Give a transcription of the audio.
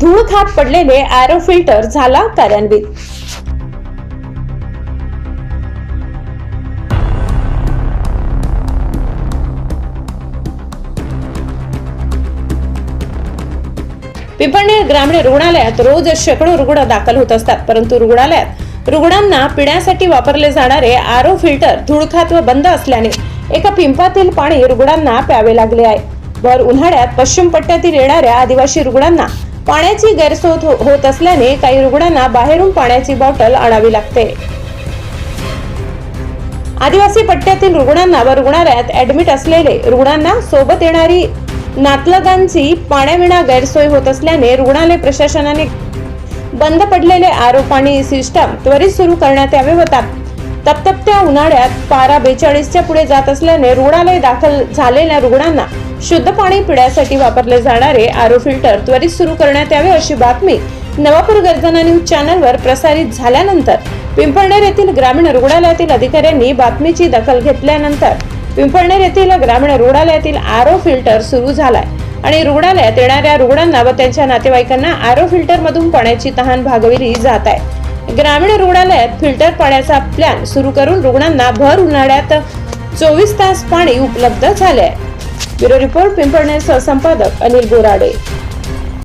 धूळ खात पडलेले अॅरो फिल्टर झाला कार्यान्वित. पिंपळनेर ग्रामीण रुग्णालयात रोज शेकडो रुग्ण दाखल होत असतात परंतु रुग्णालयात रुग्णांना पिण्यासाठी वापरले जाणारे आरो फिल्टर धुळखात व बंद असल्याने एका पिंपातील पाणी रुग्णांना प्यावे लागले आहे. भर उन्हाळ्यात पश्चिम पट्ट्यातील येणाऱ्या आदिवासी रुग्णांना पाण्याची गैरसोय हो- होत असल्याने काही रुग्णांना बाहेरून पाण्याची बॉटल आणावी लागते. आदिवासी पट्ट्यातील रुग्णांना व रुग्णालयात ऍडमिट असलेले रुग्णांना सोबत येणारी नातलगांची पाण्याविना गैरसोय होत असल्याने रुग्णालय प्रशासनाने बंद पडलेले आरो पाणी सिस्टम त्वरित सुरू करण्यात यावे व तप्तप्त्या उन्हाळ्यात पारा बेचाळीसच्या पुढे जात असल्याने रुग्णालय दाखल झालेल्या रुग्णांना शुद्ध पाणी पिण्यासाठी वापरले जाणारे आरो फिल्टर त्वरित सुरू करण्यात यावे अशी बातमी नवापूर गर्जना न्यूज चॅनलवर प्रसारित झाल्यानंतर पिंपळनेर येथील ग्रामीण रुग्णालयातील अधिकाऱ्यांनी बातमीची दखल घेतल्यानंतर पिंपळनेर येथील ग्रामीण रुग्णालयातील आरो फिल्टर सुरू झालाय. आणि रुग्णालयात येणाऱ्या रुग्णांना व त्यांच्या नातेवाईकांना आरो फिल्टर मधून पाण्याची तहान भागविली जात आहे. ग्रामीण रुग्णालयात फिल्टर पाण्याचा प्लॅन सुरू करून रुग्णांना भर उन्हाळ्यात चोवीस तास पाणी उपलब्ध झाले आहे ब्युरो रिपोर्ट पिंपळनेर संपादक अनिल बोराडे.